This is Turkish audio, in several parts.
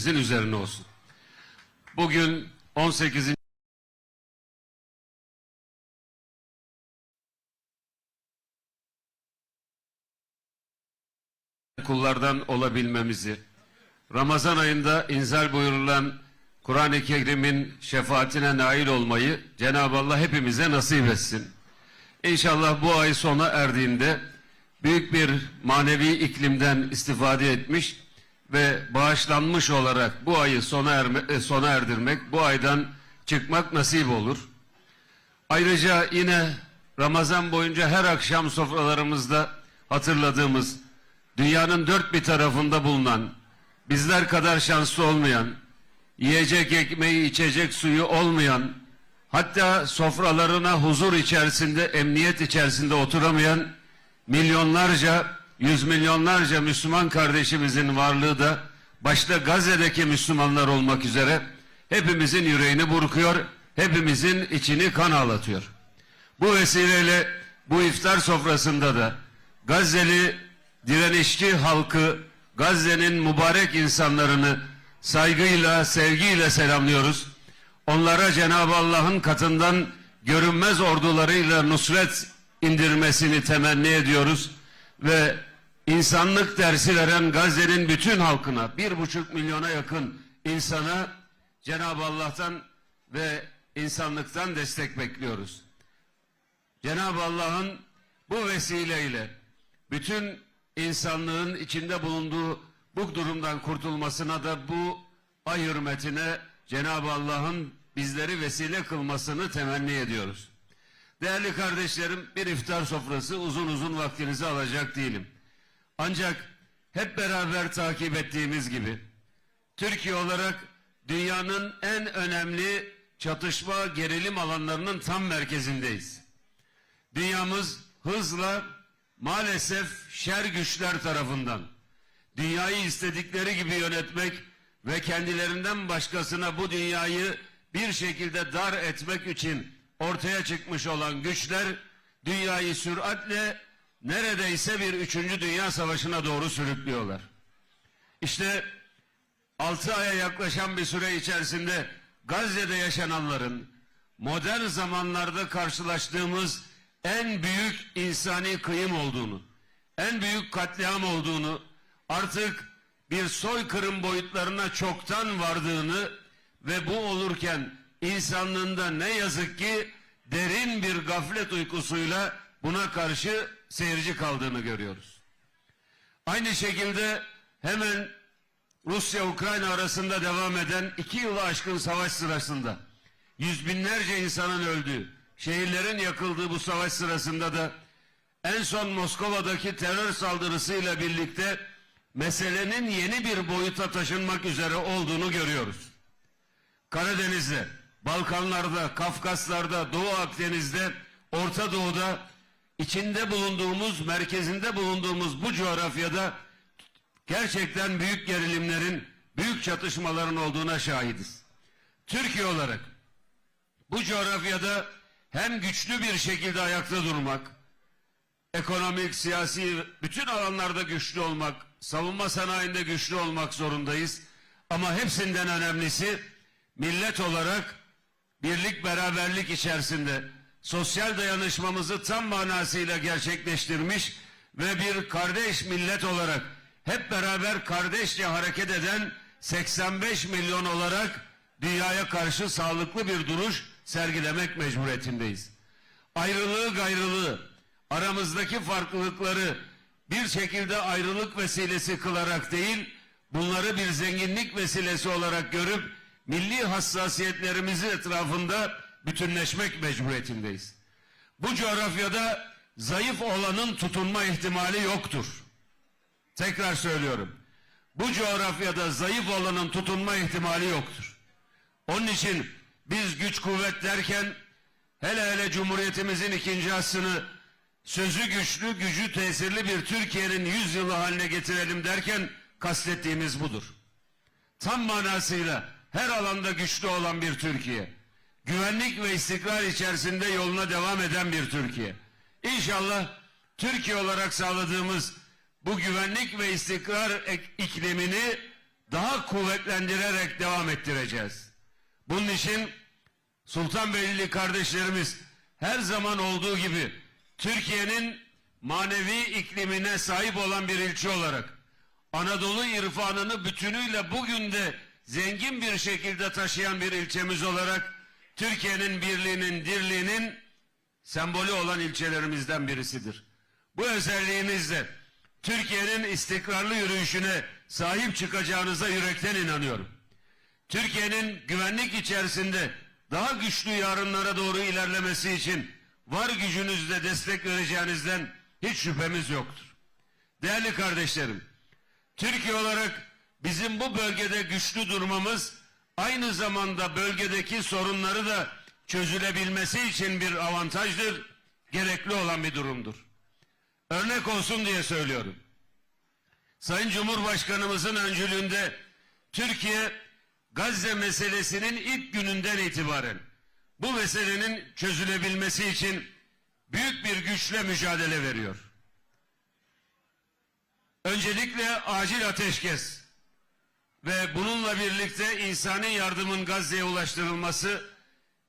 Sizin üzerine olsun. Bugün 18. kullardan olabilmemizi, Ramazan ayında inzal buyurulan Kur'an-ı Kerim'in şefaatine nail olmayı Cenab-ı Allah hepimize nasip etsin. İnşallah bu ay sona erdiğinde büyük bir manevi iklimden istifade etmiş ve bağışlanmış olarak bu ayı sona, erme, e, sona erdirmek, bu aydan çıkmak nasip olur. Ayrıca yine Ramazan boyunca her akşam sofralarımızda hatırladığımız dünyanın dört bir tarafında bulunan bizler kadar şanslı olmayan yiyecek ekmeği içecek suyu olmayan hatta sofralarına huzur içerisinde emniyet içerisinde oturamayan milyonlarca yüz milyonlarca Müslüman kardeşimizin varlığı da başta Gazze'deki Müslümanlar olmak üzere hepimizin yüreğini burkuyor, hepimizin içini kan ağlatıyor. Bu vesileyle bu iftar sofrasında da Gazze'li direnişçi halkı, Gazze'nin mübarek insanlarını saygıyla, sevgiyle selamlıyoruz. Onlara Cenab-ı Allah'ın katından görünmez ordularıyla nusret indirmesini temenni ediyoruz. Ve insanlık dersi veren Gazze'nin bütün halkına, bir buçuk milyona yakın insana Cenab-ı Allah'tan ve insanlıktan destek bekliyoruz. Cenab-ı Allah'ın bu vesileyle bütün insanlığın içinde bulunduğu bu durumdan kurtulmasına da bu ay hürmetine Cenab-ı Allah'ın bizleri vesile kılmasını temenni ediyoruz. Değerli kardeşlerim bir iftar sofrası uzun uzun vaktinizi alacak değilim. Ancak hep beraber takip ettiğimiz gibi Türkiye olarak dünyanın en önemli çatışma gerilim alanlarının tam merkezindeyiz. Dünyamız hızla maalesef şer güçler tarafından dünyayı istedikleri gibi yönetmek ve kendilerinden başkasına bu dünyayı bir şekilde dar etmek için ortaya çıkmış olan güçler dünyayı süratle neredeyse bir üçüncü dünya savaşına doğru sürüklüyorlar. İşte 6 aya yaklaşan bir süre içerisinde Gazze'de yaşananların modern zamanlarda karşılaştığımız en büyük insani kıyım olduğunu, en büyük katliam olduğunu, artık bir soykırım boyutlarına çoktan vardığını ve bu olurken insanlığında ne yazık ki derin bir gaflet uykusuyla buna karşı seyirci kaldığını görüyoruz. Aynı şekilde hemen Rusya-Ukrayna arasında devam eden iki yılı aşkın savaş sırasında yüz binlerce insanın öldüğü, şehirlerin yakıldığı bu savaş sırasında da en son Moskova'daki terör saldırısıyla birlikte meselenin yeni bir boyuta taşınmak üzere olduğunu görüyoruz. Karadeniz'de, Balkanlarda, Kafkaslar'da, Doğu Akdeniz'de, Orta Doğu'da içinde bulunduğumuz, merkezinde bulunduğumuz bu coğrafyada gerçekten büyük gerilimlerin, büyük çatışmaların olduğuna şahidiz. Türkiye olarak bu coğrafyada hem güçlü bir şekilde ayakta durmak, ekonomik, siyasi bütün alanlarda güçlü olmak, savunma sanayinde güçlü olmak zorundayız. Ama hepsinden önemlisi millet olarak birlik beraberlik içerisinde sosyal dayanışmamızı tam manasıyla gerçekleştirmiş ve bir kardeş millet olarak hep beraber kardeşçe hareket eden 85 milyon olarak dünyaya karşı sağlıklı bir duruş sergilemek mecburiyetindeyiz. Ayrılığı gayrılığı, aramızdaki farklılıkları bir şekilde ayrılık vesilesi kılarak değil, bunları bir zenginlik vesilesi olarak görüp milli hassasiyetlerimizi etrafında bütünleşmek mecburiyetindeyiz. Bu coğrafyada zayıf olanın tutunma ihtimali yoktur. Tekrar söylüyorum. Bu coğrafyada zayıf olanın tutunma ihtimali yoktur. Onun için biz güç kuvvet derken hele hele Cumhuriyetimizin ikinci asrını sözü güçlü, gücü tesirli bir Türkiye'nin yüz yılı haline getirelim derken kastettiğimiz budur. Tam manasıyla her alanda güçlü olan bir Türkiye. Güvenlik ve istikrar içerisinde yoluna devam eden bir Türkiye. İnşallah Türkiye olarak sağladığımız bu güvenlik ve istikrar iklimini daha kuvvetlendirerek devam ettireceğiz. Bunun için Sultanbeyli kardeşlerimiz her zaman olduğu gibi Türkiye'nin manevi iklimine sahip olan bir ilçe olarak Anadolu irfanını bütünüyle bugün de zengin bir şekilde taşıyan bir ilçemiz olarak Türkiye'nin birliğinin, dirliğinin sembolü olan ilçelerimizden birisidir. Bu özelliğinizle Türkiye'nin istikrarlı yürüyüşüne sahip çıkacağınıza yürekten inanıyorum. Türkiye'nin güvenlik içerisinde daha güçlü yarınlara doğru ilerlemesi için var gücünüzle destek vereceğinizden hiç şüphemiz yoktur. Değerli kardeşlerim, Türkiye olarak bizim bu bölgede güçlü durmamız aynı zamanda bölgedeki sorunları da çözülebilmesi için bir avantajdır, gerekli olan bir durumdur. Örnek olsun diye söylüyorum. Sayın Cumhurbaşkanımızın öncülüğünde Türkiye Gazze meselesinin ilk gününden itibaren bu meselenin çözülebilmesi için büyük bir güçle mücadele veriyor. Öncelikle acil ateşkes ve bununla birlikte insani yardımın Gazze'ye ulaştırılması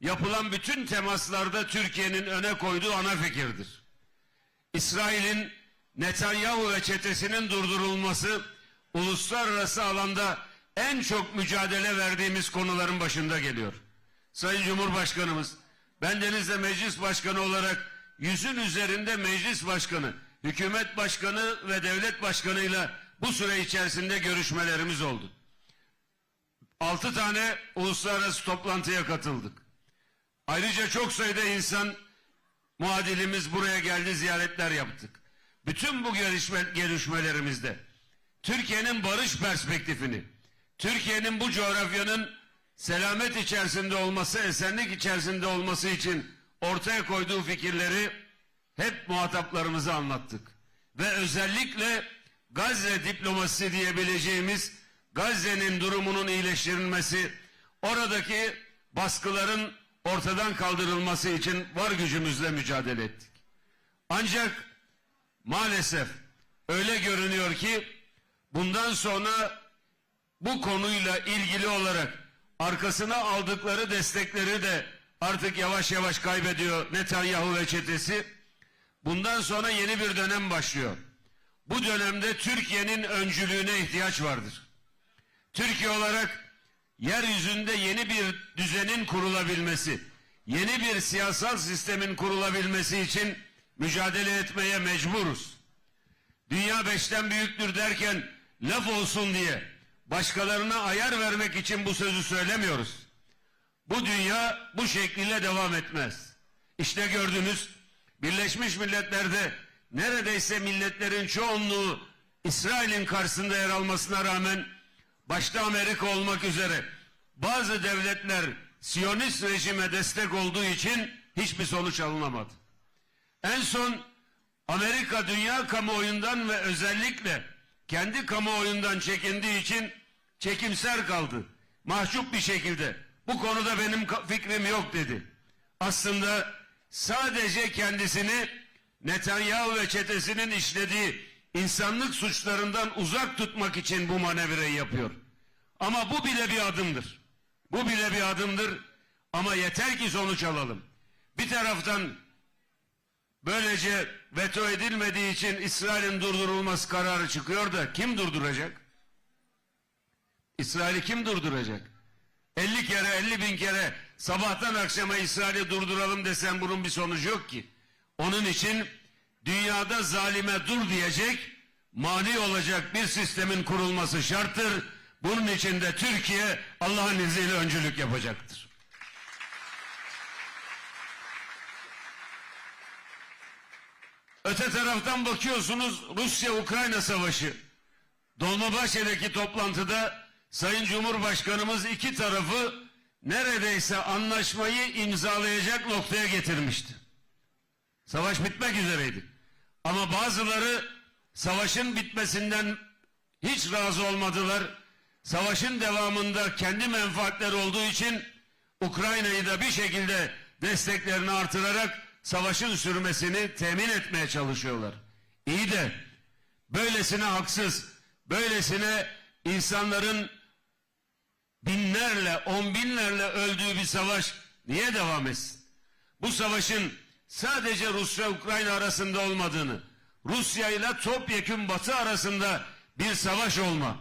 yapılan bütün temaslarda Türkiye'nin öne koyduğu ana fikirdir. İsrail'in Netanyahu ve çetesinin durdurulması uluslararası alanda en çok mücadele verdiğimiz konuların başında geliyor. Sayın Cumhurbaşkanımız, ben Deniz'de meclis başkanı olarak yüzün üzerinde meclis başkanı, hükümet başkanı ve devlet başkanıyla bu süre içerisinde görüşmelerimiz oldu. Altı tane uluslararası toplantıya katıldık. Ayrıca çok sayıda insan muadilimiz buraya geldi ziyaretler yaptık. Bütün bu görüşme, görüşmelerimizde Türkiye'nin barış perspektifini, Türkiye'nin bu coğrafyanın selamet içerisinde olması, esenlik içerisinde olması için ortaya koyduğu fikirleri hep muhataplarımıza anlattık. Ve özellikle Gazze diplomasisi diyebileceğimiz Gazze'nin durumunun iyileştirilmesi, oradaki baskıların ortadan kaldırılması için var gücümüzle mücadele ettik. Ancak maalesef öyle görünüyor ki bundan sonra bu konuyla ilgili olarak arkasına aldıkları destekleri de artık yavaş yavaş kaybediyor Netanyahu ve çetesi. Bundan sonra yeni bir dönem başlıyor. Bu dönemde Türkiye'nin öncülüğüne ihtiyaç vardır. Türkiye olarak yeryüzünde yeni bir düzenin kurulabilmesi, yeni bir siyasal sistemin kurulabilmesi için mücadele etmeye mecburuz. Dünya beşten büyüktür derken laf olsun diye başkalarına ayar vermek için bu sözü söylemiyoruz. Bu dünya bu şekliyle devam etmez. İşte gördünüz Birleşmiş Milletler'de neredeyse milletlerin çoğunluğu İsrail'in karşısında yer almasına rağmen başta Amerika olmak üzere bazı devletler Siyonist rejime destek olduğu için hiçbir sonuç alınamadı. En son Amerika dünya kamuoyundan ve özellikle kendi kamuoyundan çekindiği için çekimser kaldı. Mahcup bir şekilde. Bu konuda benim fikrim yok dedi. Aslında sadece kendisini Netanyahu ve çetesinin işlediği insanlık suçlarından uzak tutmak için bu manevrayı yapıyor. Ama bu bile bir adımdır. Bu bile bir adımdır ama yeter ki sonuç alalım. Bir taraftan böylece veto edilmediği için İsrail'in durdurulması kararı çıkıyor da kim durduracak? İsrail'i kim durduracak? 50 kere 50 bin kere sabahtan akşama İsrail'i durduralım desen bunun bir sonucu yok ki. Onun için dünyada zalime dur diyecek, mani olacak bir sistemin kurulması şarttır. Bunun için de Türkiye Allah'ın izniyle öncülük yapacaktır. Öte taraftan bakıyorsunuz Rusya-Ukrayna savaşı. Dolmabahçe'deki toplantıda Sayın Cumhurbaşkanımız iki tarafı neredeyse anlaşmayı imzalayacak noktaya getirmişti. Savaş bitmek üzereydi. Ama bazıları savaşın bitmesinden hiç razı olmadılar. Savaşın devamında kendi menfaatleri olduğu için Ukrayna'yı da bir şekilde desteklerini artırarak savaşın sürmesini temin etmeye çalışıyorlar. İyi de böylesine haksız, böylesine insanların binlerle, on binlerle öldüğü bir savaş niye devam etsin? Bu savaşın sadece Rusya-Ukrayna arasında olmadığını, Rusya ile topyekun batı arasında bir savaş olma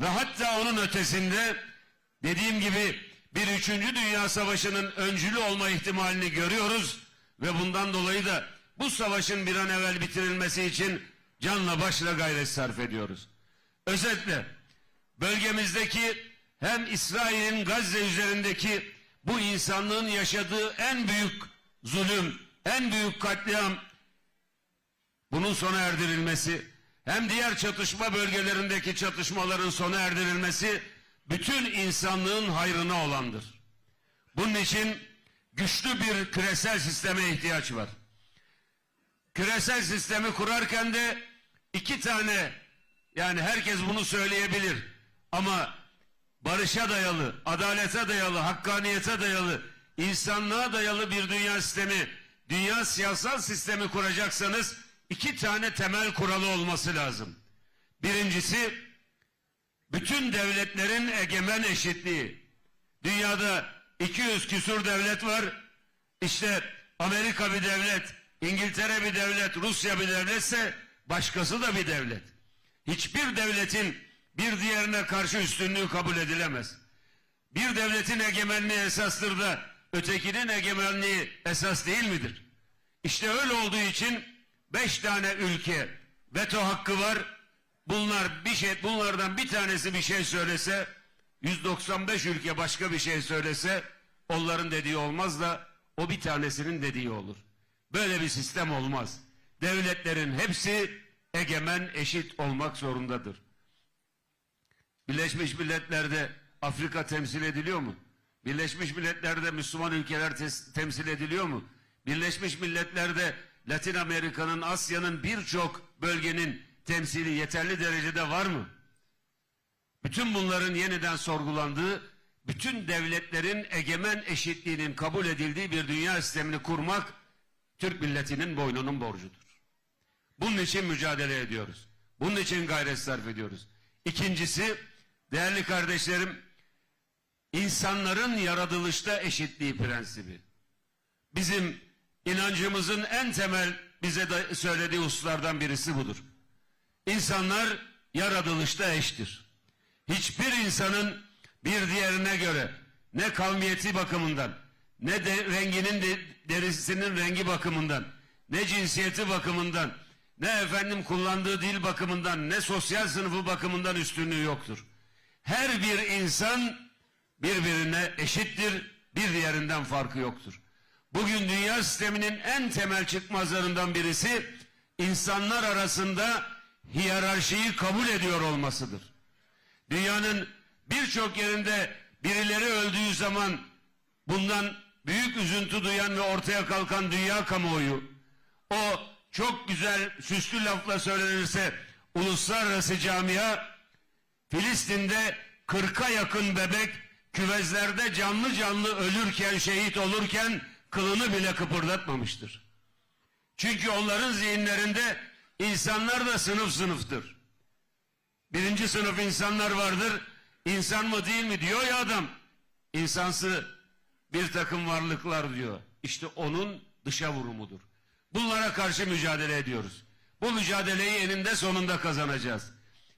ve hatta onun ötesinde dediğim gibi bir üçüncü dünya savaşının öncülü olma ihtimalini görüyoruz ve bundan dolayı da bu savaşın bir an evvel bitirilmesi için canla başla gayret sarf ediyoruz. Özetle bölgemizdeki hem İsrail'in Gazze üzerindeki bu insanlığın yaşadığı en büyük zulüm, en büyük katliam bunun sona erdirilmesi hem diğer çatışma bölgelerindeki çatışmaların sona erdirilmesi bütün insanlığın hayrına olandır. Bunun için güçlü bir küresel sisteme ihtiyaç var. Küresel sistemi kurarken de iki tane yani herkes bunu söyleyebilir ama barışa dayalı, adalete dayalı, hakkaniyete dayalı, insanlığa dayalı bir dünya sistemi, dünya siyasal sistemi kuracaksanız iki tane temel kuralı olması lazım. Birincisi bütün devletlerin egemen eşitliği. Dünyada 200 küsur devlet var. İşte Amerika bir devlet, İngiltere bir devlet, Rusya bir devletse başkası da bir devlet. Hiçbir devletin bir diğerine karşı üstünlüğü kabul edilemez. Bir devletin egemenliği esastır da ötekinin egemenliği esas değil midir? İşte öyle olduğu için beş tane ülke veto hakkı var. Bunlar bir şey, bunlardan bir tanesi bir şey söylese, 195 ülke başka bir şey söylese, onların dediği olmaz da o bir tanesinin dediği olur. Böyle bir sistem olmaz. Devletlerin hepsi egemen eşit olmak zorundadır. Birleşmiş Milletler'de Afrika temsil ediliyor mu? Birleşmiş Milletler'de Müslüman ülkeler temsil ediliyor mu? Birleşmiş Milletler'de Latin Amerika'nın, Asya'nın birçok bölgenin temsili yeterli derecede var mı? Bütün bunların yeniden sorgulandığı, bütün devletlerin egemen eşitliğinin kabul edildiği bir dünya sistemini kurmak Türk milletinin boynunun borcudur. Bunun için mücadele ediyoruz. Bunun için gayret sarf ediyoruz. İkincisi, değerli kardeşlerim, insanların yaratılışta eşitliği prensibi. Bizim inancımızın en temel bize de söylediği hususlardan birisi budur. İnsanlar yaratılışta eşittir. Hiçbir insanın bir diğerine göre ne kavmiyeti bakımından, ne de renginin de, derisinin rengi bakımından, ne cinsiyeti bakımından, ne efendim kullandığı dil bakımından, ne sosyal sınıfı bakımından üstünlüğü yoktur. Her bir insan birbirine eşittir, bir diğerinden farkı yoktur. Bugün dünya sisteminin en temel çıkmazlarından birisi insanlar arasında hiyerarşiyi kabul ediyor olmasıdır. Dünyanın birçok yerinde birileri öldüğü zaman bundan büyük üzüntü duyan ve ortaya kalkan dünya kamuoyu o çok güzel süslü lafla söylenirse uluslararası camia Filistin'de 40'a yakın bebek küvezlerde canlı canlı ölürken şehit olurken kılını bile kıpırdatmamıştır. Çünkü onların zihinlerinde insanlar da sınıf sınıftır. Birinci sınıf insanlar vardır. İnsan mı değil mi diyor ya adam. İnsansı bir takım varlıklar diyor. İşte onun dışa vurumudur. Bunlara karşı mücadele ediyoruz. Bu mücadeleyi eninde sonunda kazanacağız.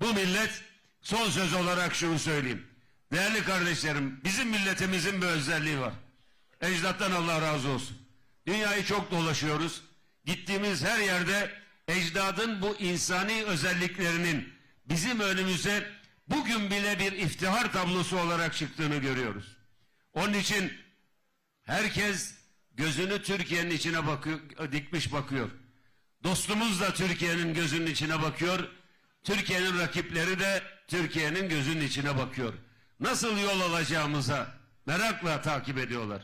Bu millet son söz olarak şunu söyleyeyim. Değerli kardeşlerim bizim milletimizin bir özelliği var. Ecdattan Allah razı olsun. Dünyayı çok dolaşıyoruz. Gittiğimiz her yerde ecdadın bu insani özelliklerinin bizim önümüze bugün bile bir iftihar tablosu olarak çıktığını görüyoruz. Onun için herkes gözünü Türkiye'nin içine bakıyor, dikmiş bakıyor. Dostumuz da Türkiye'nin gözünün içine bakıyor. Türkiye'nin rakipleri de Türkiye'nin gözünün içine bakıyor. Nasıl yol alacağımıza merakla takip ediyorlar.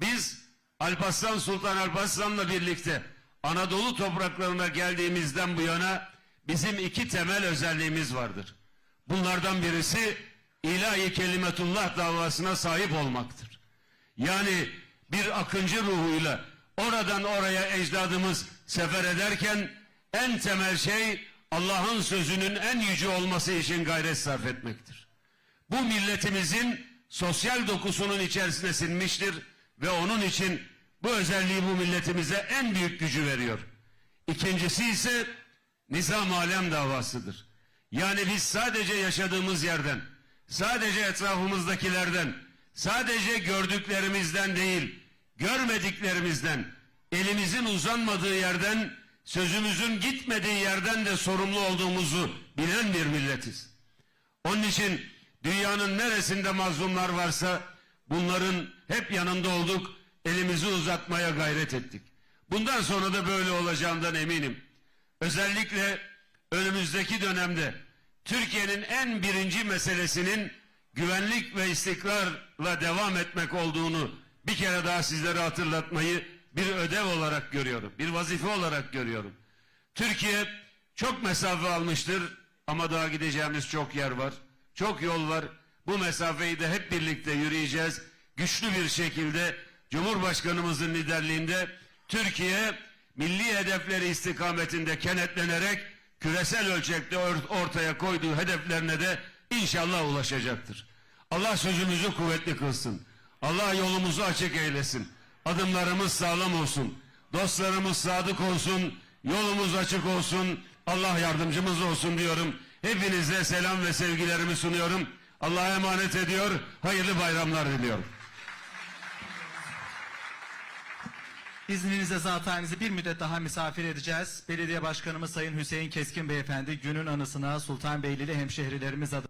Biz Alparslan Sultan Alparslan'la birlikte Anadolu topraklarına geldiğimizden bu yana bizim iki temel özelliğimiz vardır. Bunlardan birisi ilahi kelimetullah davasına sahip olmaktır. Yani bir akıncı ruhuyla oradan oraya ecdadımız sefer ederken en temel şey Allah'ın sözünün en yüce olması için gayret sarf etmektir. Bu milletimizin sosyal dokusunun içerisine sinmiştir ve onun için bu özelliği bu milletimize en büyük gücü veriyor. İkincisi ise nizam alem davasıdır. Yani biz sadece yaşadığımız yerden, sadece etrafımızdakilerden, sadece gördüklerimizden değil, görmediklerimizden, elimizin uzanmadığı yerden, sözümüzün gitmediği yerden de sorumlu olduğumuzu bilen bir milletiz. Onun için dünyanın neresinde mazlumlar varsa bunların hep yanında olduk, elimizi uzatmaya gayret ettik. Bundan sonra da böyle olacağından eminim. Özellikle önümüzdeki dönemde Türkiye'nin en birinci meselesinin güvenlik ve istikrarla devam etmek olduğunu bir kere daha sizlere hatırlatmayı bir ödev olarak görüyorum. Bir vazife olarak görüyorum. Türkiye çok mesafe almıştır ama daha gideceğimiz çok yer var. Çok yol var. Bu mesafeyi de hep birlikte yürüyeceğiz. Güçlü bir şekilde Cumhurbaşkanımızın liderliğinde Türkiye milli hedefleri istikametinde kenetlenerek küresel ölçekte or- ortaya koyduğu hedeflerine de inşallah ulaşacaktır. Allah sözümüzü kuvvetli kılsın. Allah yolumuzu açık eylesin. Adımlarımız sağlam olsun. Dostlarımız sadık olsun. Yolumuz açık olsun. Allah yardımcımız olsun diyorum. Hepinize selam ve sevgilerimi sunuyorum. Allah'a emanet ediyor. Hayırlı bayramlar diliyorum. İzninizle zatenizi bir müddet daha misafir edeceğiz. Belediye Başkanımız Sayın Hüseyin Keskin Beyefendi günün anısına Sultanbeylili hemşehrilerimiz adına